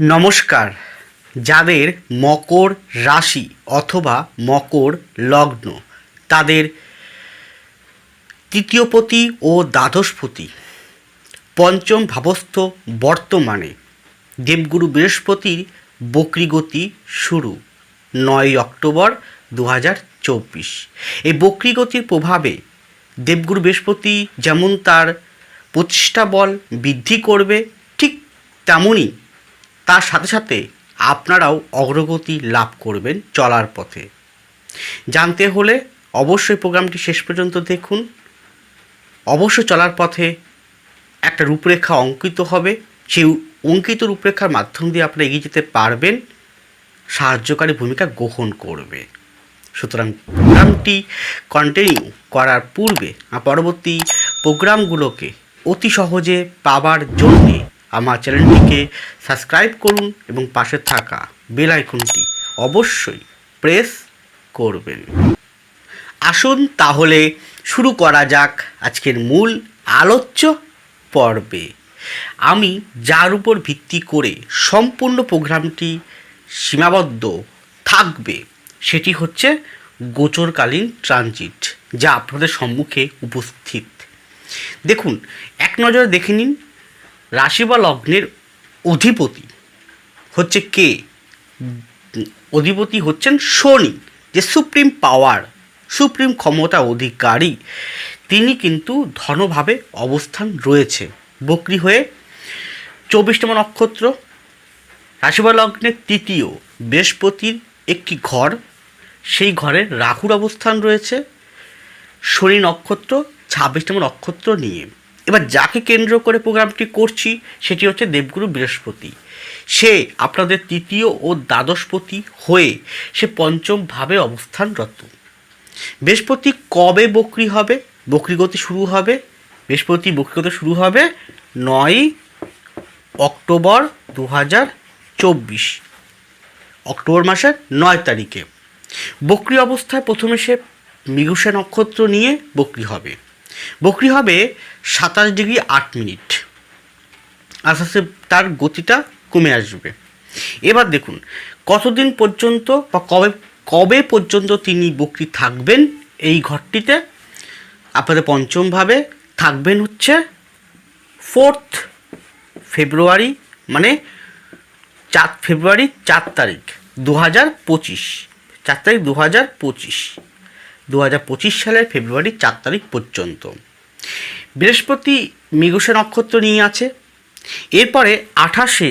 নমস্কার। যাদের মকর রাশি অথবা মকর লগ্ন, তাদের তৃতীয়পতি ও দ্বাদশপতি, পঞ্চম ভাবস্থ বর্তমানে, দেবগুরু বৃহস্পতির বক্রিগতি শুরু, নয় অক্টোবর দু হাজার চব্বিশ। এই বক্রিগতির প্রভাবে দেবগুরু বৃহস্পতি যেমন তার প্রতিষ্ঠা বল বৃদ্ধি করবে, ঠিক তেমনই তার সাথে সাথে আপনারাও অগ্রগতি লাভ করবেন চলার পথে। জানতে হলে অবশ্যই প্রোগ্রামটি শেষ পর্যন্ত দেখুন। অবশ্য চলার পথে একটা রূপরেখা অঙ্কিত হবে। সেই অঙ্কিত রূপরেখার মাধ্যম দিয়ে আপনারা এগিয়ে যেতে পারবেন। সাহায্যকারী ভূমিকা গ্রহণ করবে। সুতরাং প্রোগ্রামটি কন্টিনিউ করার পূর্বে, পরবর্তী প্রোগ্রামগুলোকে অতি সহজে পাবার জন্যে আমার চ্যানেলটিকে সাবস্ক্রাইব করুন এবং পাশে থাকা বেল আইকনটি অবশ্যই প্রেস করবেন। আসুন তাহলে শুরু করা যাক আজকের মূল আলোচ্য পর্বে। আমি যার উপর ভিত্তি করে সম্পূর্ণ প্রোগ্রামটি সীমাবদ্ধ থাকবে, সেটি হচ্ছে গোচরকালীন ট্রানজিট, যা আপনাদের সম্মুখে উপস্থিত। দেখুন, এক নজরে দেখে নিন রাশি বা লগ্নের অধিপতি হচ্ছে কে? অধিপতি হচ্ছেন শনি, যে সুপ্রিম পাওয়ার, সুপ্রিম ক্ষমতা অধিকারী। তিনি কিন্তু ধনভাবে অবস্থান রয়েছে। বকরি হয়ে চব্বিশতম নক্ষত্র রাশিবা লগ্নের তৃতীয় বৃহস্পতির একটি ঘর, সেই ঘরে রাহুর অবস্থান রয়েছে। শনি নক্ষত্র ছাব্বিশতম নক্ষত্র নিয়ে। এবার যাকে কেন্দ্র করে প্রোগ্রামটি করছি, সেটি হচ্ছে দেবগুরু বৃহস্পতি। সে আপনাদের তৃতীয় ও দ্বাদশপতি হয়ে সে পঞ্চম ভাবে অবস্থানরত। বৃহস্পতি কবে বকরি হবে? বকরিগতি শুরু হবে। বৃহস্পতি বকরিগতি শুরু হবে নয় অক্টোবর দু হাজার চব্বিশ। অক্টোবর মাসের নয় তারিখে। বকরি অবস্থায় প্রথমে সে মৃগুষা নক্ষত্র নিয়ে বকরি হবে। বকরি হবে সাতাশ ডিগ্রি আট মিনিট। আস্তে আস্তে তার গতিটা কমে আসবে। এবার দেখুন, কতদিন পর্যন্ত বা কবে কবে পর্যন্ত তিনি বকরি থাকবেন এই ঘরটিতে? আপনাদের পঞ্চমভাবে থাকবেন হচ্ছে ফোর্থ ফেব্রুয়ারি মানে চার ফেব্রুয়ারি চার তারিখ দু হাজার পঁচিশ। চার তারিখ দু হাজার পঁচিশ। দু হাজার পঁচিশ সালের ফেব্রুয়ারি চার তারিখ পর্যন্ত। বৃহস্পতি মৃগশা নক্ষত্র নিয়ে আছে। এরপরে আঠাশে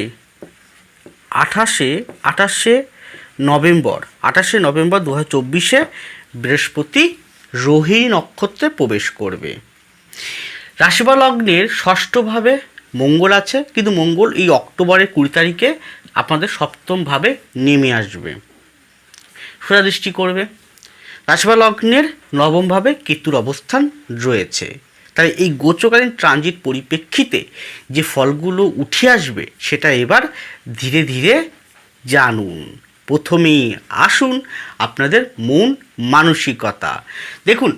আঠাশে আঠাশে নভেম্বর আঠাশে নভেম্বর দু চব্বিশে বৃহস্পতি রোহিণী নক্ষত্রে প্রবেশ করবে। রাশিবা লগ্নের ষষ্ঠভাবে মঙ্গল আছে, কিন্তু মঙ্গল এই অক্টোবরের কুড়ি তারিখে আপনাদের সপ্তমভাবে নেমে আসবে। সোজা দৃষ্টি করবে। রাশিবা লগ্নের নবমভাবে কেতুর অবস্থান রয়েছে। তাই এই গোচকালীন ট্রানজিট পরিপ্রেক্ষিতে যে ফলগুলো উঠে আসবে, সেটা এবার ধীরে ধীরে জানুন। প্রথমেই আসুন আপনাদের মন মানসিকতা। দেখুন,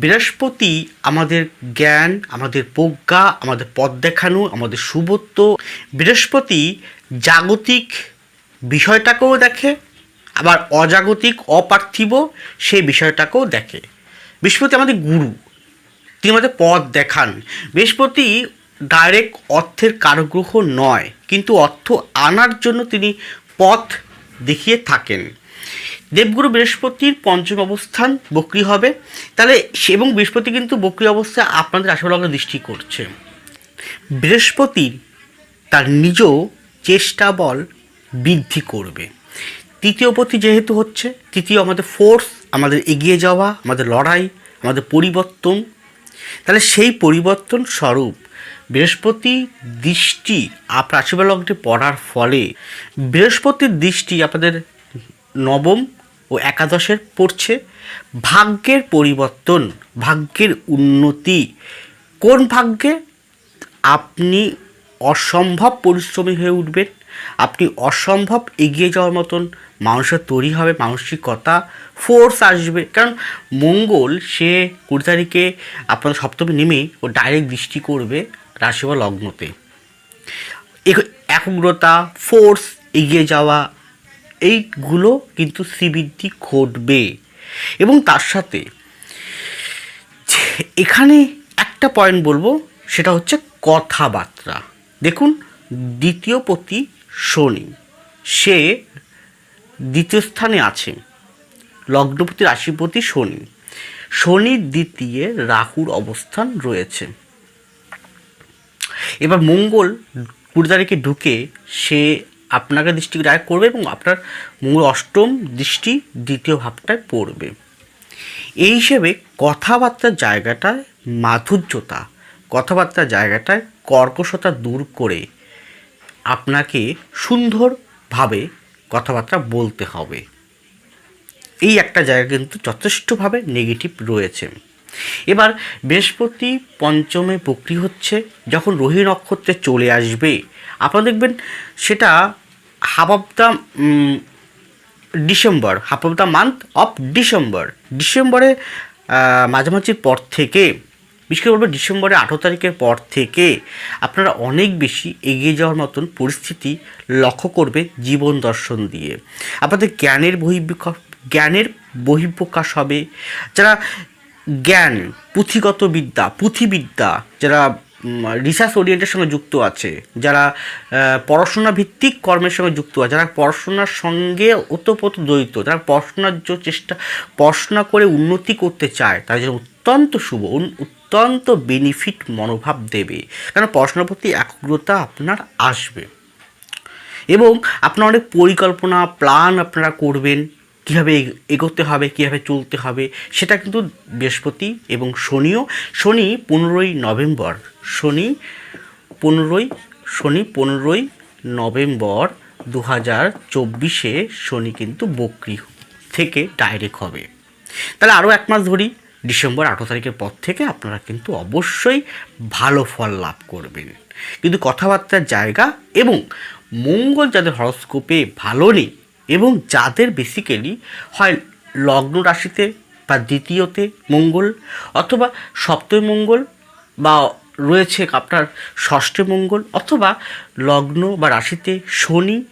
বৃহস্পতি আমাদের জ্ঞান, আমাদের প্রজ্ঞা, আমাদের পথ দেখানো, আমাদের সুবত্ব বৃহস্পতি জাগতিক বিষয়টাকেও দেখে আবার অজাগতিক, অপার্থিব সেই বিষয়টাকেও দেখে। বৃহস্পতি আমাদের গুরু। তিনি আমাদের পথ দেখান। বৃহস্পতি ডাইরেক্ট অর্থের কারগ্রহ নয়, কিন্তু অর্থ আনার জন্য তিনি পথ দেখিয়ে থাকেন। দেবগুরু বৃহস্পতির পঞ্চম অবস্থান বক্রি হবে। তাহলে এবং বৃহস্পতি কিন্তু বক্রি অবস্থায় আপনাদের আশালগ্ন দৃষ্টি করছে। বৃহস্পতির তার নিজ চেষ্টা বল বৃদ্ধি করবে। তৃতীয় পতি যেহেতু হচ্ছে তৃতীয় আমাদের ফোর্স আমাদের এগিয়ে যাওয়া, আমাদের লড়াই, আমাদের পরিবর্তন, তাহলে সেই পরিবর্তন স্বরূপ বৃহস্পতি দৃষ্টি লগ্নে পড়ার ফলে বৃহস্পতির দৃষ্টি আপনাদের নবম ও একাদশের পড়ছে। ভাগ্যের পরিবর্তন, ভাগ্যের উন্নতি, কোন ভাগ্যে? আপনি অসম্ভব পরিশ্রমী হয়ে উঠবেন আপনি অসম্ভব এগিয়ে যাওয়ার মতন মানুষের তৈরি হবে, মানসিকতা ফোর্স আসবে। কারণ মঙ্গল, সে কুড়ি তারিখে আপনার সপ্তমে নেমে ও ডাইরেক্ট দৃষ্টি করবে রাশি বা লগ্নতে। একাগ্রতা ফোর্স এগিয়ে যাওয়া, এইগুলো কিন্তু শ্রীবৃদ্ধি ঘটবে। এবং তার সাথে এখানে একটা পয়েন্ট বলব, সেটা হচ্ছে কথাবার্তা। দেখুন, দ্বিতীয় পতি শনি। সে দ্বিতীয় স্থানে আছে। লগ্নপতি রাশিপতি শনি। শনির দ্বিতীয় রাহুর অবস্থান রয়েছে। এবার মঙ্গল কুড়ি তারিখে ঢুকে সে আপনাকে দৃষ্টি রায় করবে এবং আপনার মঙ্গল অষ্টম দৃষ্টি দ্বিতীয় ভাবটায় পড়বে। এই হিসেবে কথাবার্তার জায়গাটায় মাধুর্যতা, কথাবার্তার জায়গাটায় কর্কশতা দূর করে আপনাকে সুন্দরভাবে কথাবার্তা বলতে হবে। এই একটা জায়গা কিন্তু যথেষ্টভাবে নেগেটিভ রয়েছে। এবার বৃহস্পতি পঞ্চমে বক্রি হচ্ছে, যখন রোহি নক্ষত্রে চলে আসবে, আপনারা দেখবেন সেটা half of the December half of the month of December. ডিসেম্বরে মাঝামাঝির পর থেকে বিশেষ করে বলব ডিসেম্বরের আঠেরো তারিখের পর থেকে আপনারা অনেক বেশি এগিয়ে যাওয়ার মতন পরিস্থিতি লক্ষ্য করবে জীবন দর্শন দিয়ে। আপনাদের জ্ঞানের বহিঃপ্রকাশ জ্ঞানের বহিঃপ্রকাশ হবে। যারা জ্ঞান, পুঁথিগত বিদ্যা, পুঁথিবিদ্যা, যারা রিসার্চ ওরিয়েন্টের সঙ্গে যুক্ত আছে, যারা পড়াশোনা ভিত্তিক কর্মের সঙ্গে যুক্ত আছে, যারা পড়াশোনার সঙ্গে ওতপ্রোত জড়িত যারা পড়াশোনার যে চেষ্টা, পড়াশোনা করে উন্নতি করতে চায়, তাদের অত্যন্ত শুভ অত্যন্ত বেনিফিট মনোভাব দেবে। কারণ পড়াশোনার প্রতি একাগ্রতা আপনার আসবে। এবং আপনার অনেক পরিকল্পনা প্ল্যান আপনারা করবেন, কীভাবে এগোতে হবে, কীভাবে চলতে হবে, সেটা কিন্তু বৃহস্পতি এবং শনিও। শনি পনেরোই নভেম্বর, শনি পনেরোই শনি পনেরোই নভেম্বর দু হাজার চব্বিশে শনি কিন্তু বকরি থেকে ডাইরেক্ট হবে। তাহলে আরও এক মাস ধরি। ডিসেম্বর আঠেরো তারিখের পর থেকে আপনারা কিন্তু অবশ্যই ভালো ফল লাভ করবেন। কিন্তু কথাবার্তার জায়গা এবং মঙ্গল যাদের হরস্কোপে ভালো নেই এবং যাদের বেসিক্যালি হয় লগ্ন রাশিতে বা দ্বিতীয়তে মঙ্গল অথবা সপ্তম মঙ্গল বা রয়েছে আপনার ষষ্ঠে মঙ্গল অথবা লগ্ন বা রাশিতে শনি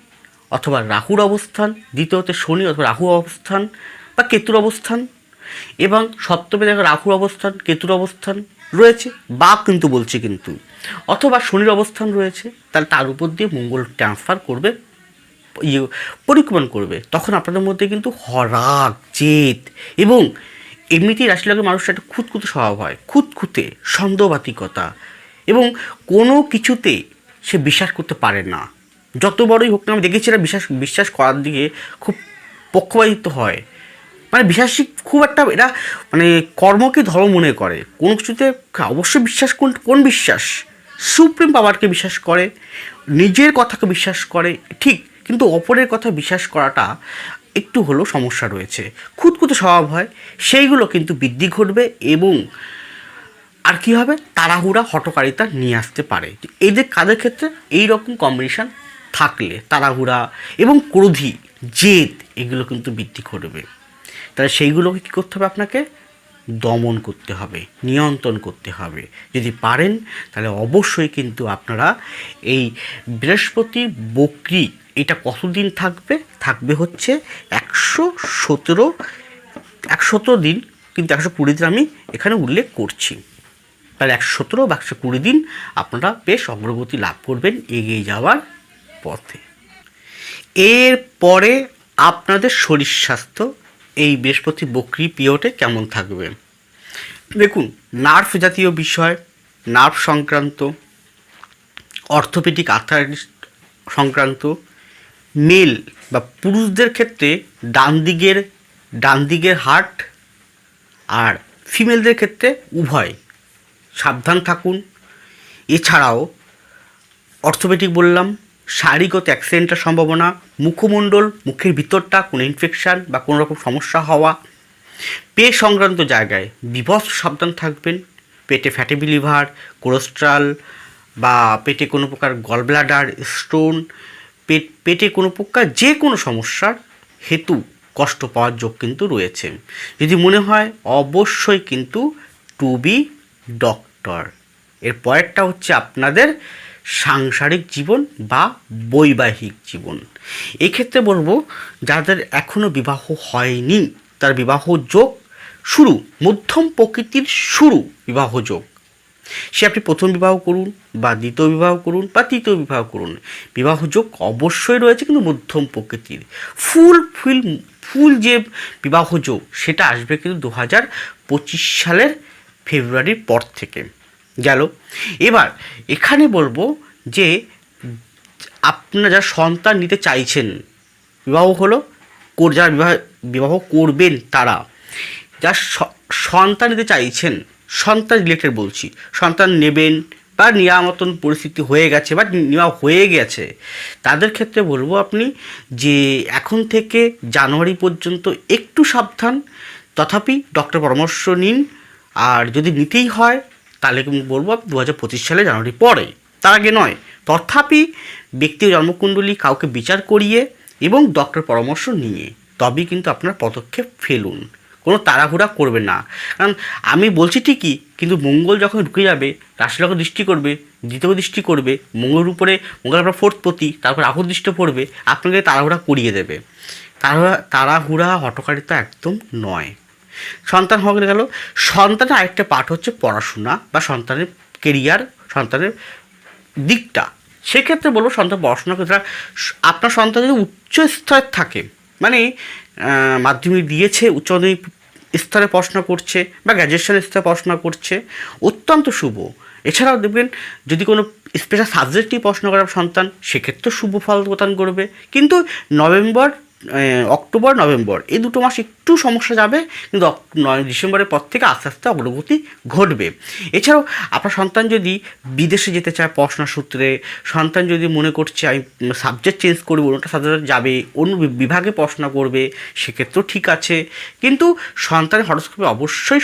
অথবা রাহুর অবস্থান, দ্বিতীয়তে শনি অথবা রাহু অবস্থান বা কেতুর অবস্থান এবং সপ্তমে দেখা রাহুর অবস্থান, কেতুর অবস্থান রয়েছে, বা কিন্তু বলছে কিন্তু, অথবা শনির অবস্থান রয়েছে, তাহলে তার উপর দিয়ে মঙ্গল ট্রান্সফার করবে ইয়ে পরিক্রমণ করবে। তখন আপনাদের মধ্যে কিন্তু হরাগ, জেদ এবং এমনিতেই রাশি লগের মানুষের একটা খুঁতখুতে স্বভাব হয়, খুঁতখুতে সন্দেহবাতিকতা এবং কোনো কিছুতে সে বিশ্বাস করতে পারে না। যত বড়ই হোক না আমি দেখেছি এরা বিশ্বাস বিশ্বাস করার দিকে খুব পক্ষপাতিত্ব হয়। মানে বিশ্বাসী খুব একটা এরা মানে কর্মকে ধর্ম মনে করে। কোনো কিছুতে অবশ্যই বিশ্বাস কোন কোন বিশ্বাস? সুপ্রিম পাওয়ারকে বিশ্বাস করে, নিজের কথাকে বিশ্বাস করে, ঠিক। কিন্তু অপরের কথা বিশ্বাস করাটা একটু হলেও সমস্যা রয়েছে। খুঁতখুঁতে স্বভাব হয়, সেইগুলো কিন্তু বৃদ্ধি ঘটবে এবং আর কী হবে? তাড়াহুড়া হটকারিতা নিয়ে আসতে পারে। এদের কাদের ক্ষেত্রে? এই রকম কম্বিনেশান থাকলে। তাড়াহুড়া এবং ক্রোধী, জেদ, এগুলো কিন্তু বৃদ্ধি ঘটবে তাহলে সেইগুলোকে কী করতে হবে আপনাকে? দমন করতে হবে, নিয়ন্ত্রণ করতে হবে। যদি পারেন, তাহলে অবশ্যই কিন্তু আপনারা এই বৃহস্পতি বকরি, এটা কতদিন থাকবে? থাকবে হচ্ছে একশো সতেরো, একশো দিন, কিন্তু একশো কুড়ি দিন আমি এখানে উল্লেখ করছি। তাহলে একশো সতেরো বা একশো কুড়ি দিন আপনারা বেশ অগ্রগতি লাভ করবেন এগিয়ে যাওয়ার পথে। এরপরে আপনাদের শরীর স্বাস্থ্য এই বৃহস্পতি বকরি পিরিয়ডে কেমন থাকবে? দেখুন নার্ভ জাতীয় বিষয় নার্ভ সংক্রান্ত অর্থোপেডিক আর্থারাইটিস সংক্রান্ত মেল বা পুরুষদের ক্ষেত্রে ডান দিকের ডান দিকের হার্ট আর ফিমেলদের ক্ষেত্রে উভয়। সাবধান থাকুন। এছাড়াও অর্থোপেডিক বললাম শারীরিকত অ্যাক্সিডেন্টের সম্ভাবনা, মুখমণ্ডল, মুখের ভিতরটা কোনো ইনফেকশান বা কোনো রকম সমস্যা হওয়া পে সংক্রান্ত জায়গায় বিভৎস সাবধান থাকবেন, পেটে ফ্যাটি লিভার কোলেস্ট্রাল বা পেটে কোনো প্রকার গলব্লাডার স্টোন পেট, পেটে কোনো প্রকার যে কোনো সমস্যার হেতু কষ্ট পাওয়ার যোগ কিন্তু রয়েছে। যদি মনে হয়, অবশ্যই কিন্তু টু বি ডক্টর এর পরেরটা হচ্ছে আপনাদের সাংসারিক জীবন বা বৈবাহিক জীবন। এক্ষেত্রে বলব, যাদের এখনও বিবাহ হয়নি, তার বিবাহ যোগ শুরু, মধ্যম প্রকৃতির শুরু বিবাহ যোগ। সে আপনি প্রথম বিবাহ করুন, বা দ্বিতীয় বিবাহ করুন, বা তৃতীয় বিবাহ করুন। বিবাহ যোগ অবশ্যই রয়েছে, কিন্তু মধ্যম প্রকৃতির। ফুল ফুল ফুল যে বিবাহ যোগ, সেটা আসবে কিন্তু দু হাজার পঁচিশ সালের ফেব্রুয়ারির পর থেকে। গেল। এবার এখানে বলব যে, আপনারা যারা সন্তান নিতে চাইছেন, বিবাহ হলো যারা বিবাহ বিবাহ করবেন তারা, যারা সন্তান নিতে চাইছেন, সন্তান রিলেটেড বলছি, সন্তান নেবেন বা নেওয়া মতন পরিস্থিতি হয়ে গেছে বা নেওয়া হয়ে গেছে, তাদের ক্ষেত্রে বলব আপনি যে, এখন থেকে জানুয়ারি পর্যন্ত একটু সাবধান, তথাপি ডক্টর পরামর্শ নিন, আর যদি নিতেই হয় তাহলে বলব দু হাজার পঁচিশ সালে জানুয়ারি পরে তার আগে নয়, তথাপি ব্যক্তি জন্মকুণ্ডলী কাউকে বিচার করিয়ে এবং ডক্টর পরামর্শ নিয়ে, তবেই কিন্তু আপনার পদক্ষেপ ফেলুন। কোনো তাড়াহুড়া করবে না। কারণ আমি বলছি ঠিকই, কিন্তু মঙ্গল যখন ঢুকে যাবে রাশিলগ্ন দৃষ্টি করবে, দ্বিতীয় দৃষ্টি করবে, মঙ্গলের উপরে মঙ্গল আপনার ফোর্থ পতি, তারপর রাহু দৃষ্টি পড়বে, আপনাকে তাড়াহুড়া করিয়ে দেবে। তাড়াহুড়া তাড়াহুড়া হটকারিতা একদম নয়। সন্তান হয়ে গেল। সন্তানের আরেকটা পাঠ হচ্ছে পড়াশোনা বা সন্তানের কেরিয়ার সন্তানের দিকটা। সেক্ষেত্রে বলব সন্তান পড়াশোনা ক্ষেত্রে আপনার সন্তান যদি উচ্চ স্তরে থাকে মানে মাধ্যমিক দিয়েছে, উচ্চ মাধ্যমিক স্তরে পড়াশোনা করছে বা গ্র্যাজুয়েশন স্তরে পড়াশোনা করছে, অত্যন্ত শুভ। এছাড়াও দেখবেন যদি কোনো স্পেশাল সাবজেক্ট নিয়ে পড়াশোনা করে সন্তান, সেক্ষেত্রেও শুভ ফল প্রদান করবে। কিন্তু নভেম্বর অক্টোবর, নভেম্বর। এই দুটো মাস একটু সমস্যা যাবে, কিন্তু ডিসেম্বরের পর থেকে আস্তে আস্তে অগ্রগতি ঘটবে। এছাড়াও আপনার সন্তান যদি বিদেশে যেতে চায় পড়াশোনার সূত্রে, সন্তান যদি মনে করছে, আমি সাবজেক্ট চেঞ্জ করব, অন্যটা সাবজেক্ট যাবে, অন্য বিভাগে পড়াশোনা করবে, সেক্ষেত্রেও ঠিক আছে। কিন্তু সন্তানের হরস্কোপে অবশ্যই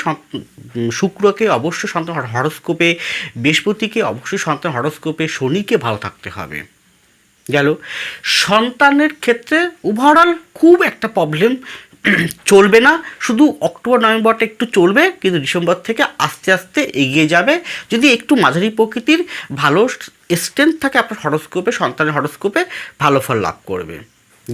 শুক্রকে অবশ্যই সন্তান হরস্কোপে, বৃহস্পতিকে অবশ্যই সন্তান হরস্কোপে, শনিকে ভালো থাকতে হবে। গেল। সন্তানের ক্ষেত্রে ওভারঅল খুব একটা প্রবলেম চলবে না। শুধু অক্টোবর, নভেম্বরটা একটু চলবে, কিন্তু ডিসেম্বর থেকে আস্তে আস্তে এগিয়ে যাবে। যদি একটু মাঝারি প্রকৃতির ভালো স্ট্রেংথ থাকে, আপনার হরস্কোপে সন্তানের হরস্কোপে ভালো ফল লাভ করবে।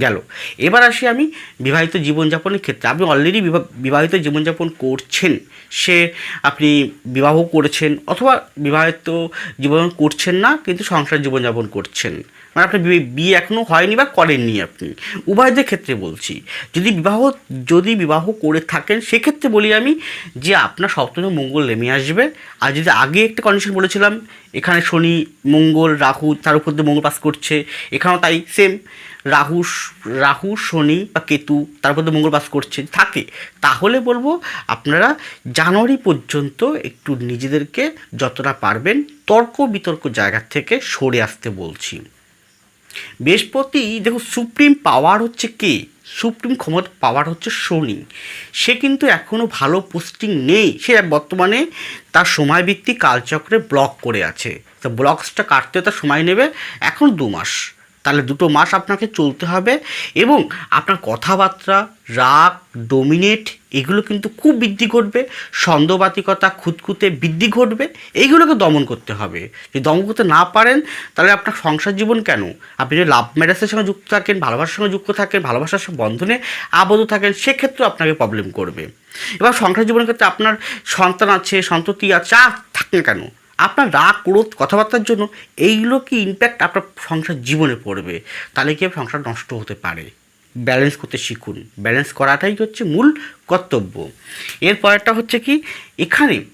গেল। এবার আসি আমি বিবাহিত জীবনযাপনের ক্ষেত্রে। আপনি অলরেডি বিবাহিত জীবনযাপন করছেন। সে আপনি বিবাহ করেছেন, অথবা বিবাহিত জীবন করছেন না, কিন্তু সংসার জীবনযাপন করছেন। মানে আপনার বিয়ে- এখনও হয়নি বা করেননি আপনি। উভয়দের ক্ষেত্রে বলছি, যদি বিবাহ যদি বিবাহ করে থাকেন, সেক্ষেত্রে বলি আমি যে আপনার সপ্তমে মঙ্গল নেমে আসবে। আর যদি আগে একটা কন্ডিশন বলেছিলাম, এখানে শনি, মঙ্গল, রাহু, তার উপর দিয়ে মঙ্গল পাস করছে, এখানেও তাই সেম রাহু রাহু, শনি বা কেতু, তার উপর দিয়ে মঙ্গল পাস করছে থাকে, তাহলে বলব আপনারা জানুয়ারি পর্যন্ত একটু নিজেদেরকে যতটা পারবেন তর্ক বিতর্ক জায়গা থেকে সরে আসতে বলছি। বৃহস্পতি, দেখো সুপ্রিম পাওয়ার হচ্ছে কে? সুপ্রিম ক্ষমতা পাওয়ার হচ্ছে শনি। সে কিন্তু এখনও ভালো পোস্টিং নেই। সে বর্তমানে তার সময়ভিত্তিক কালচক্রে ব্লক করে আছে। তো ব্লকসটা কাটতে তার সময় নেবে এখন দু মাস। তাহলে দুটো মাস আপনাকে চলতে হবে এবং আপনার কথাবার্তা, রাগ ডোমিনেট এগুলো কিন্তু খুব বৃদ্ধি ঘটবে সন্দেহবাতিকতা খুঁতখুঁতে বৃদ্ধি ঘটবে এইগুলোকে দমন করতে হবে। যদি দমন করতে না পারেন, তাহলে আপনার সংসার জীবন কেন? আপনি যদি লাভ ম্যারেজের সঙ্গে যুক্ত থাকেন, ভালোবাসার সঙ্গে যুক্ত থাকেন, ভালোবাসার সঙ্গে বন্ধনে আবদ্ধ থাকেন, সেক্ষেত্রেও আপনাকে প্রবলেম করবে। এবার সংসার জীবনের ক্ষেত্রে আপনার সন্তান আছে, সন্ততি আছে যা থাক না কেন? আপনার রাগ, ক্রোধ, কথাবার্তার জন্য এইগুলো কি ইম্প্যাক্ট আপনার সংসার জীবনে পড়বে? তাহলে কি সংসার নষ্ট হতে পারে? ব্যালেন্স করতে শিখুন। ব্যালেন্স করাটাই হচ্ছে মূল কর্তব্য। এরপরটা হচ্ছে কি? এখানে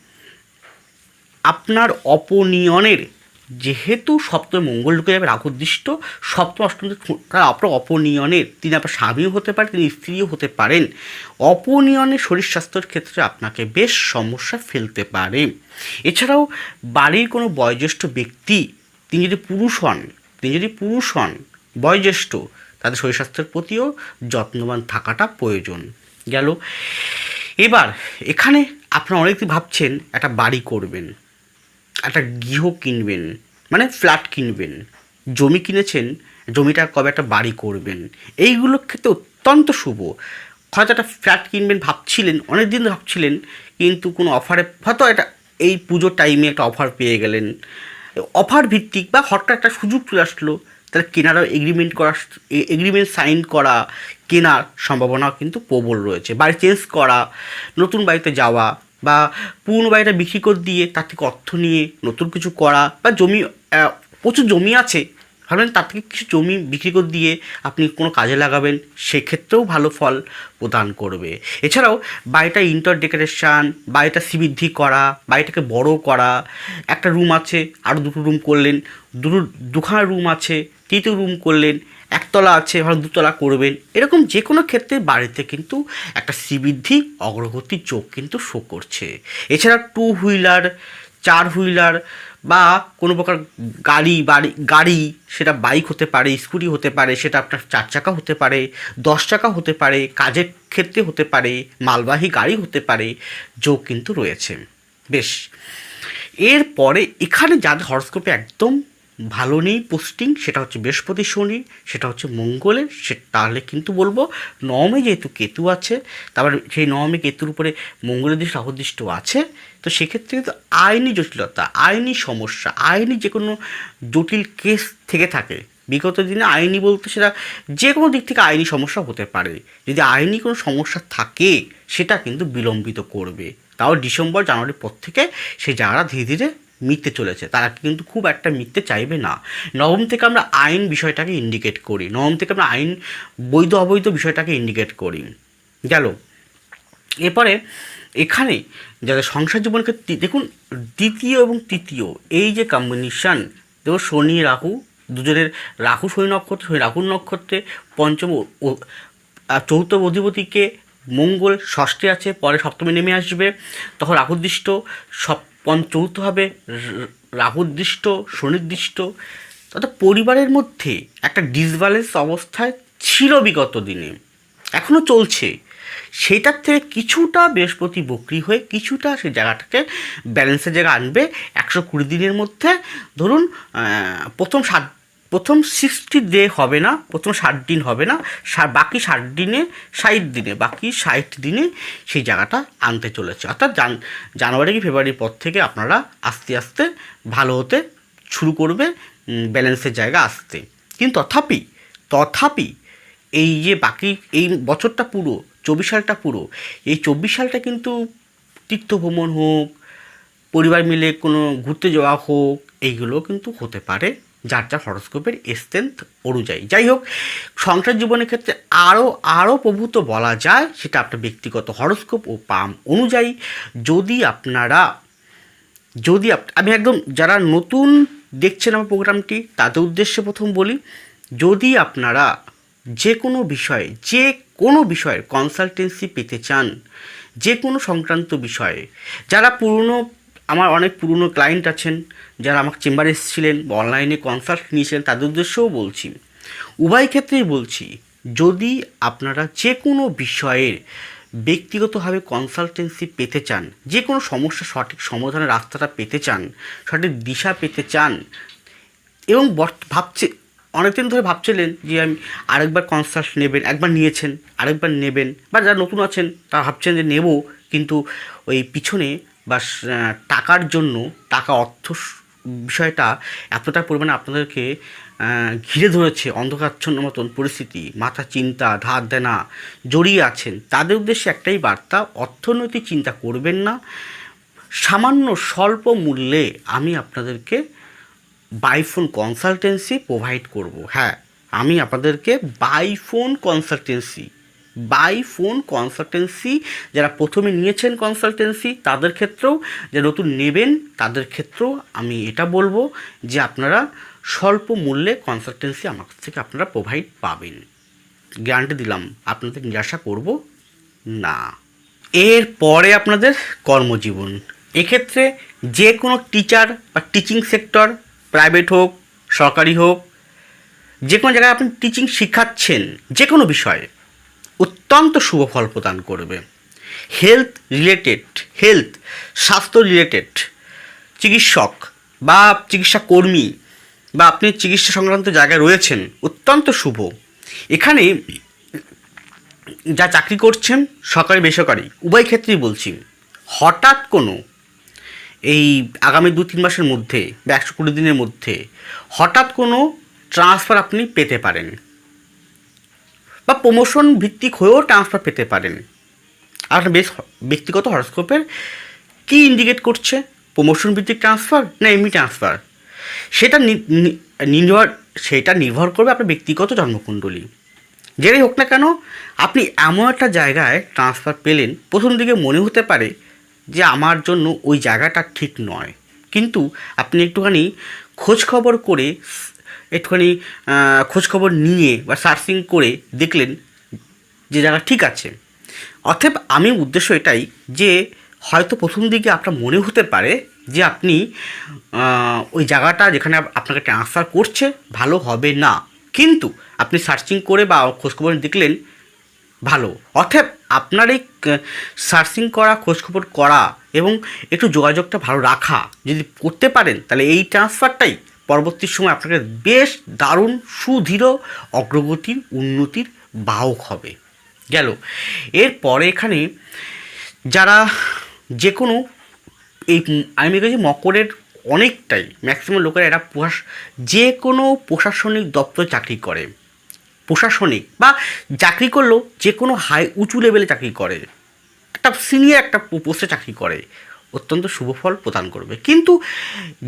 আপনার অপনিয়নের যেহেতু সপ্তমে মঙ্গল ঢুকে যাবে রাহুদৃষ্ট সপ্তম অষ্টম তার আপনার অপনিয়নের, তিনি আপনার স্বামীও হতে পারেন, তিনি স্ত্রীও হতে পারেন। অপনিয়নের শরীর স্বাস্থ্যের ক্ষেত্রে আপনাকে বেশ সমস্যা ফেলতে পারে। এছাড়াও বাড়ির কোনো বয়োজ্যেষ্ঠ ব্যক্তি, তিনি যদি পুরুষ হন, তিনি যদি পুরুষ হন, বয়োজ্যেষ্ঠ, তাদের শরীর স্বাস্থ্যের প্রতিও যত্নবান থাকাটা প্রয়োজন। গেল। এবার, এখানে আপনারা অনেকে ভাবছেন, একটা বাড়ি করবেন। একটা গৃহ কিনবেন মানে ফ্ল্যাট কিনবেন, জমি কিনেছেন, জমিটা কবে একটা বাড়ি করবেন এইগুলোর ক্ষেত্রে অত্যন্ত শুভ। হয়তো একটা ফ্ল্যাট কিনবেন ভাবছিলেন অনেক দিন ভাবছিলেন, কিন্তু কোনো অফারে হয়তো এটা এই পুজোর টাইমে একটা অফার পেয়ে গেলেন। অফার ভিত্তিক বা হঠাৎ একটা সুযোগ চলে আসলো, তাহলে কেনারও এগ্রিমেন্ট করা এগ্রিমেন্ট সাইন করা, কেনার সম্ভাবনা কিন্তু প্রবল রয়েছে। বাড়ি চেঞ্জ করা, নতুন বাড়িতে যাওয়া বা পুরনো বাড়িটা বিক্রি করে দিয়ে তার থেকে অর্থ নিয়ে নতুন কিছু করা বা জমি প্রচুর জমি আছে, ভাবলেন তার থেকে কিছু জমি বিক্রি করে দিয়ে আপনি কোনো কাজে লাগাবেন, সেক্ষেত্রেও ভালো ফল প্রদান করবে। এছাড়াও বাড়িটা ইন্টার ডেকোরেশন বাড়িটা শ্রীবৃদ্ধি করা, বাড়িটাকে বড় করা, একটা রুম আছে আরও দুটো রুম করলেন, দুটো, দুখানা রুম আছে, তৃতীয় রুম করলেন একতলা আছে ভালো দুতলা করবেন এরকম যে কোনো ক্ষেত্রে বাড়িতে কিন্তু একটা শ্রীবৃদ্ধি অগ্রগতির যোগ কিন্তু শো করছে। এছাড়া টু হুইলার চার হুইলার বা কোনো প্রকার গাড়ি, বাড়ি, গাড়ি, সেটা বাইক হতে পারে স্কুটি হতে পারে, সেটা আপনার চার চাকা হতে পারে, দশ চাকা হতে পারে, কাজের ক্ষেত্রে হতে পারে, মালবাহী গাড়ি হতে পারে, যোগ কিন্তু রয়েছে। বেশ। এরপরে এখানে যাদের হরস্কোপে একদম ভালো নেই পোস্টিং সেটা হচ্ছে বৃহস্পতি, শনি, সেটা হচ্ছে মঙ্গলের, সে তাহলে কিন্তু বলব নবমে যেহেতু কেতু আছে, তারপর সেই নবমে কেতুর উপরে মঙ্গলের দৃষ্টি রাহুদৃষ্ট আছে, তো সেক্ষেত্রে কিন্তু আইনি জটিলতা, আইনি সমস্যা, আইনি যে কোনো জটিল কেস থেকে থাকে। বিগত দিনে আইনি বলতে সেটা যে কোনো দিক থেকে আইনি সমস্যা হতে পারে। যদি আইনি কোনো সমস্যা থাকে, সেটা কিন্তু বিলম্বিত করবে। তাও ডিসেম্বর, জানুয়ারির পর থেকে সেই জায়গাটা ধীরে ধীরে মিটতে চলেছে। তারা কিন্তু খুব একটা মিটতে চাইবে না। নবম থেকে আমরা আইন বিষয়টাকে ইন্ডিকেট করি। নবম থেকে আমরা আইন, বৈধ অবৈধ বিষয়টাকে ইন্ডিকেট করি। গেল। এরপরে এখানে যাদের সংসার জীবনকে দেখুন, দ্বিতীয় এবং তৃতীয়, এই যে কম্বিনেশান দেখুন শনি, রাহু, দুজনের, রাহু শনি নক্ষত্র, শনি রাহুর নক্ষত্রে পঞ্চম চৌথ অধিপতিকে মঙ্গল ষষ্ঠে আছে, পরে সপ্তমে নেমে আসবে। তখন রাহুদৃষ্ট সপ পঞ্চ চৌথ হবে রাহুদৃষ্ট সুনির্দিষ্ট। অর্থাৎ পরিবারের মধ্যে একটা ডিসব্যালেন্স অবস্থায় ছিল বিগত দিনে এখনও চলছে। সেটার থেকে কিছুটা বৃহস্পতি বকরি হয়ে কিছুটা সেই জায়গাটাকে ব্যালেন্সের জায়গা আনবে। একশো কুড়ি দিনের মধ্যে ধরুন প্রথম সাত প্রথম সিক্সটি ডে হবে না, প্রথম ষাট দিন হবে না বাকি ষাট দিনে ষাট দিনে, বাকি ষাট দিনে সেই জায়গাটা আনতে চলেছে। অর্থাৎ জান, জানুয়ারি কি ফেব্রুয়ারির পর থেকে আপনারা আস্তে আস্তে ভালো হতে শুরু করবে ব্যালেন্সের জায়গা আসতে। কিন্তু তথাপি তথাপি এই যে বাকি এই বছরটা পুরো, চব্বিশ সালটা পুরো, এই চব্বিশ সালটা কিন্তু তীর্থ ভ্রমণ হোক, পরিবার মিলে কোনো ঘুরতে যাওয়া হোক, এইগুলো কিন্তু হতে পারে। যার যার হরস্কোপের স্ট্রেংথ অনুযায়ী। যাই হোক, সংসার জীবনের ক্ষেত্রে আরও আরও প্রভূত বলা যায় সেটা আপনার ব্যক্তিগত হরস্কোপ ও পাম অনুযায়ী। যদি আপনারা, যদি আমি একদম যারা নতুন দেখছেন আমার প্রোগ্রামটি, তাদের উদ্দেশ্যে প্রথম বলি, যদি আপনারা যে কোনো বিষয়ে যে কোনো বিষয়ের কনসালটেন্সি পেতে চান যে কোনো সংক্রান্ত বিষয়ে, যারা পুরনো আমার অনেক পুরনো ক্লায়েন্ট আছেন, যারা আমার চেম্বারে এসেছিলেন বা অনলাইনে কনসাল্ট নিয়েছিলেন, তাদের উদ্দেশ্যেও বলছি। উভয় ক্ষেত্রেই বলছি, যদি আপনারা যে কোনো বিষয়ের ব্যক্তিগতভাবে কনসালটেন্সি পেতে চান যে কোনো সমস্যা সঠিক সমাধানের রাস্তাটা পেতে চান, সঠিক দিশা পেতে চান, এবং ভাবছে, অনেকদিন ধরে ভাবছিলেন যে আমি আরেকবার কনসাল্ট নেবেন, একবার নিয়েছেন, আরেকবার নেবেন, বা যারা নতুন আছেন, তারা ভাবছেন যে নেব, কিন্তু ওই পিছনে বা টাকার জন্য, টাকা, অর্থ বিষয়টা এতটা পরিমাণে আপনাদেরকে ঘিরে ধরেছে অন্ধকারচ্ছন্ন মতন পরিস্থিতি, মাথা চিন্তা, ধার দেনা, জড়িয়ে আছেন। তাদের উদ্দেশ্যে একটাই বার্তা, অর্থনৈতিক চিন্তা করবেন না। সামান্য স্বল্প মূল্যে আমি আপনাদেরকে বাইফোন কনসালটেন্সি প্রোভাইড করব। হ্যাঁ আমি আপনাদেরকে by phone consultancy by phone consultancy, যারা প্রথমে নিয়েছেন কনসালটেন্সি, তাদের ক্ষেত্রেও যারা নতুন নেবেন, তাদের ক্ষেত্রেও আমি এটা বলব যে আপনারা স্বল্প মূল্যে কনসালটেন্সি আমার কাছ থেকে আপনারা প্রোভাইড পাবেন। গ্যারান্টি দিলাম, আপনাদের নিরাশা করব না। এর পরে আপনাদের কর্মজীবন। এক্ষেত্রে যে কোনো টিচার বা টিচিং সেক্টর প্রাইভেট হোক, সরকারি হোক, যে কোনো জায়গায় আপনি টিচিং শিখাচ্ছেন, যে কোনো বিষয়ে অত্যন্ত শুভ ফল প্রদান করবে। হেলথ রিলেটেড হেলথ স্বাস্থ্য রিলেটেড চিকিৎসক বা চিকিৎসা কর্মী বা আপনি চিকিৎসা সংক্রান্ত জায়গায় রয়েছেন, অত্যন্ত শুভ। এখানে যা চাকরি করছেন, সরকারি, বেসরকারি, উভয় ক্ষেত্রেই বলছি, হঠাৎ কোনো এই আগামী দু তিন মাসের মধ্যে বা একশো কুড়ি দিনের মধ্যে হঠাৎ কোনো ট্রান্সফার আপনি পেতে পারেন। বা প্রমোশন ভিত্তিক হয়েও ট্রান্সফার পেতে পারেন। আর বেশ ব্যক্তিগত হরস্কোপের কি ইন্ডিকেট করছে? প্রমোশন ভিত্তিক ট্রান্সফার না এমনি ট্রান্সফার সেটা নির্ভর সেটা নির্ভর করবে আপনার ব্যক্তিগত জন্মকুণ্ডলী। যেটাই হোক না কেন, আপনি এমন একটা জায়গায় ট্রান্সফার পেলেন, প্রথম দিকে মনে হতে পারে যে আমার জন্য ওই জায়গাটা ঠিক নয়। কিন্তু আপনি একটুখানি খোঁজ খবর করে একটুখানি খোঁজখবর নিয়ে বা সার্চিং করে দেখলেন যে জায়গা ঠিক আছে। অতএব আমি উদ্দেশ্য এটাই যে, হয়তো প্রথম দিকে আপনার মনে হতে পারে যে আপনি ওই জায়গাটা যেখানে আপনাকে ট্রান্সফার করছে, ভালো হবে না। কিন্তু আপনি সার্চিং করে বা খোঁজখবর দেখলেন, ভালো। অর্থাৎ আপনার এই সার্চিং করা, খোঁজখবর করা এবং একটু যোগাযোগটা ভালো রাখা, যদি করতে পারেন, তাহলে এই ট্রান্সফারটাই পরবর্তী সময় আপনাকে বেশ দারুণ সুদৃঢ় অগ্রগতির, উন্নতির বাহক হবে। গেল। এরপরে এখানে যারা যে কোনো এই আমি দেখেছি মকরের অনেকটাই ম্যাক্সিমাম লোকেরা এরা প্রশাস যে কোনো প্রশাসনিক দপ্তরে চাকরি করে। প্রশাসনিক বা চাকরি করলেও যে কোনো হাই উঁচু লেভেলে চাকরি করে। একটা সিনিয়র একটা পোস্টে চাকরি করে। অত্যন্ত শুভ ফল প্রদান করবে। কিন্তু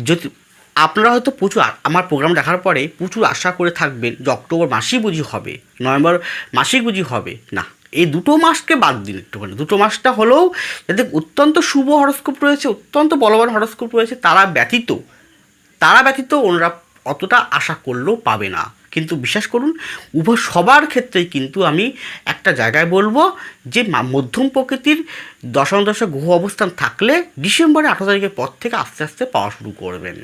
যদি আপনারা হয়তো প্রচুর আমার প্রোগ্রাম দেখার পরে প্রচুর আশা করে থাকবেন যে অক্টোবর মাসেই বুঝি হবে, নভেম্বর মাসেই বুঝি হবে। না, এই দুটো মাসকে বাদ দিন একটুখানি। দুটো মাসটা হলেও যাদের অত্যন্ত শুভ হরস্কোপ রয়েছে, অত্যন্ত বলবান হরস্কোপ রয়েছে, তারা ব্যতীত তারা ব্যতীত ওনারা অতটা আশা করলেও পাবে না। কিন্তু বিশ্বাস করুন, উভয় সবার ক্ষেত্রেই কিন্তু আমি একটা জায়গায় বলব যে মধ্যম প্রকৃতির দশম দশা গ্রহ অবস্থান থাকলে ডিসেম্বরের আঠারো তারিখের পর থেকে আস্তে আস্তে পাওয়া শুরু করবেন।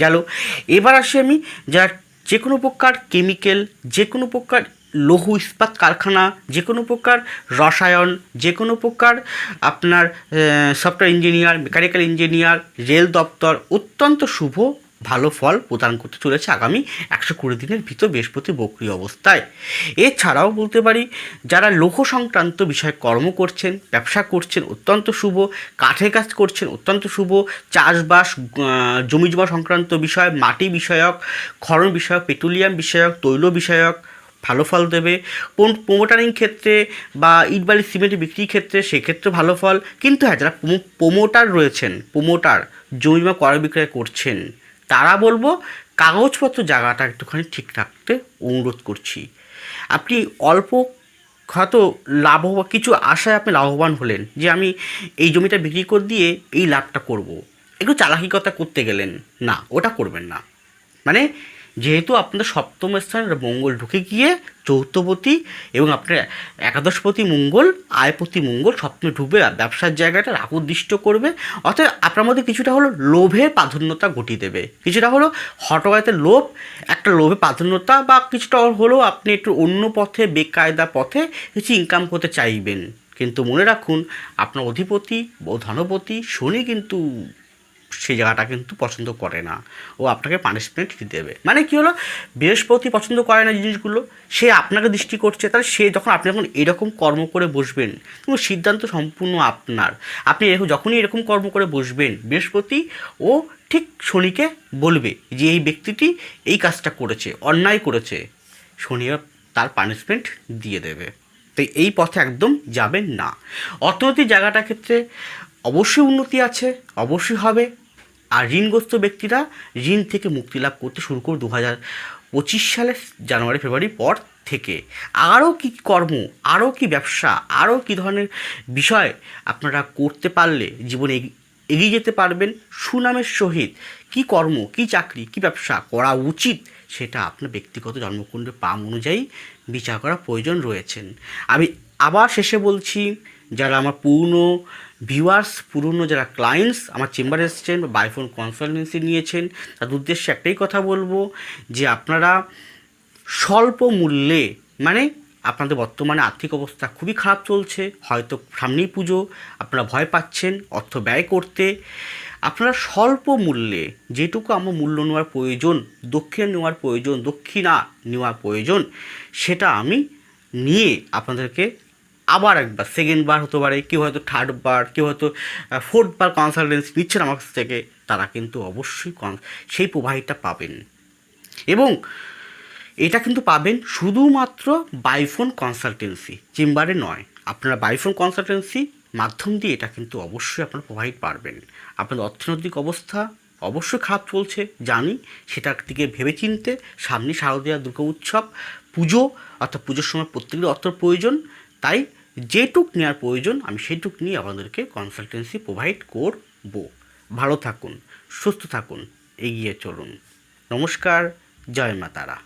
গেল। এবার আসি আমি যারা যে কোনো প্রকার কেমিক্যাল যে কোনো প্রকার লৌহ ইস্পাত কারখানা যে কোনো প্রকার রসায়ন যে কোনো প্রকার আপনার software engineer mechanical engineer rail দপ্তর অত্যন্ত শুভ ভালো ফল প্রদান করতে চলেছে আগামী একশো কুড়ি দিনের ভিতর বৃহস্পতি বক্রি অবস্থায়। এছাড়াও বলতে পারি, যারা লৌহ সংক্রান্ত বিষয়ে কর্ম করছেন, ব্যবসা করছেন, অত্যন্ত শুভ, কাঠের কাজ করছেন, অত্যন্ত শুভ, চাষবাস জমি জমা সংক্রান্ত বিষয় মাটি বিষয়ক খনন বিষয়ক, পেট্রোলিয়াম বিষয়ক, তৈল বিষয়ক ভালো ফল দেবে। প্রোমোটারিং ক্ষেত্রে বা ইটবালি সিমেন্ট বিক্রির ক্ষেত্রে সেক্ষেত্রে ভালো ফল। কিন্তু হ্যাঁ যারা প্রোমোটার রয়েছেন, প্রোমোটার, জমি জমা ক্রয় বিক্রয় করছেন তারা বলব কাগজপত্র জায়গাটা একটুখানি ঠিক রাখতে অনুরোধ করছি আপনি অল্প হয়তো লাভ কিছু আশায় আপনি লাভবান হলেন যে আমি এই জমিটা বিক্রি করে দিয়ে এই লাভটা করব। একটু চালাকিকতা করতে গেলেন, না, ওটা করবেন না মানে যেহেতু আপনাদের সপ্তম স্থানে মঙ্গল। ঢুকে গিয়ে চৌথপতি এবং আপনার একাদশপতি মঙ্গল, আয়পতি মঙ্গল সপ্তমে ঢুকবে ব্যবসার জায়গাটা আকর্দিষ্ট করবে। অর্থাৎ আপনার মধ্যে কিছুটা হলো লোভের প্রাধান্যতা ঘটিয়ে দেবে। কিছুটা হলো হটওয়াতে লোভ, একটা লোভে প্রাধান্যতা বা কিছুটা হলেও আপনি একটু অন্য পথে, বেকায়দা পথে কিছু ইনকাম করতে চাইবেন। কিন্তু মনে রাখুন, আপনার অধিপতি ও ধনপতি, শনি কিন্তু সেই জায়গাটা কিন্তু পছন্দ করে না। ও আপনাকে পানিশমেন্ট দেবে। মানে কি হলো? বৃহস্পতি পছন্দ করে না জিনিসগুলো, সে আপনাকে দৃষ্টি করছে, তাহলে সে যখন আপনি যখন এরকম কর্ম করে বসবেন সিদ্ধান্ত সম্পূর্ণ আপনার। আপনি এরকম যখনই এরকম কর্ম করে বসবেন, বৃহস্পতি ও ঠিক শনিকে বলবে যে এই ব্যক্তিটি এই কাজটা করেছে, অন্যায় করেছে। শনি তার পানিশমেন্ট দিয়ে দেবে। তো এই পথে একদম যাবেন না। অর্থনৈতিক জায়গাটার ক্ষেত্রে অবশ্যই উন্নতি আছে, অবশ্যই হবে। আর ঋণগ্রস্ত ব্যক্তিরা ঋণ থেকে মুক্তি লাভ করতে শুরু করবে দু হাজার পঁচিশ সালের জানুয়ারি ফেব্রুয়ারি পর থেকে। আরও কি কর্ম, আরও কি ব্যবসা, আরও কি ধরনের বিষয় আপনারা করতে পারলে জীবনে এগিয়ে যেতে পারবেন সুনামের সহিত? কি কর্ম, কি চাকরি, কি ব্যবসা করা উচিত সেটা আপনার ব্যক্তিগত জন্মকুণ্ডের পাম অনুযায়ী বিচার করা প্রয়োজন রয়েছেন আমি আবার শেষে বলছি, যারা আমার পুরনো ভিউয়ার্স পুরনো যারা ক্লায়েন্টস আমার চেম্বারে এসেছেন বাইফোন কনসালটেন্সি নিয়েছেন, তাদের উদ্দেশ্যে একটাই কথা বলব যে আপনারা স্বল্প মূল্যে মানে আপনাদের বর্তমানে আর্থিক অবস্থা খুবই খারাপ চলছে, হয়তো সামনেই পুজো, আপনারা ভয় পাচ্ছেন, অর্থ ব্যয় করতে। আপনারা স্বল্প মূল্যে যেটুকু আমার মূল্য নেওয়ার প্রয়োজন, দক্ষিণা নেওয়ার প্রয়োজন, দক্ষিণা নেওয়ার প্রয়োজন, সেটা আমি নিয়ে আপনাদেরকে আবার একবার সেকেন্ড বার হতে পারে, কেউ হয়তো থার্ড বার, কেউ হয়তো ফোর্থ বার কনসালটেন্সি নিচ্ছেন আমার কাছ থেকে, তারা কিন্তু অবশ্যই সেই প্রোভাইডটা পাবেন। এবং এটা কিন্তু পাবেন শুধুমাত্র বাইফোন কনসালটেন্সি চেম্বারে নয়, আপনারা বাইফোন কনসালটেন্সি মাধ্যম দিয়ে এটা কিন্তু অবশ্যই আপনারা প্রোভাইড পারবেন। আপনাদের অর্থনৈতিক অবস্থা অবশ্যই খারাপ চলছে, জানি, সেটার দিকে ভেবেচিন্তে সামনে শারদীয়া দুর্গা উৎসব, পুজো, অর্থাৎ পুজোর সময় প্রত্যেকের অর্থ প্রয়োজন, তাই যেটুক নেওয়ার প্রয়োজন, আমি সেটুক নিয়ে আপনাদেরকে কনসালটেন্সি প্রোভাইড করব। ভালো থাকুন, সুস্থ থাকুন, এগিয়ে চলুন। নমস্কার, জয় মা তারা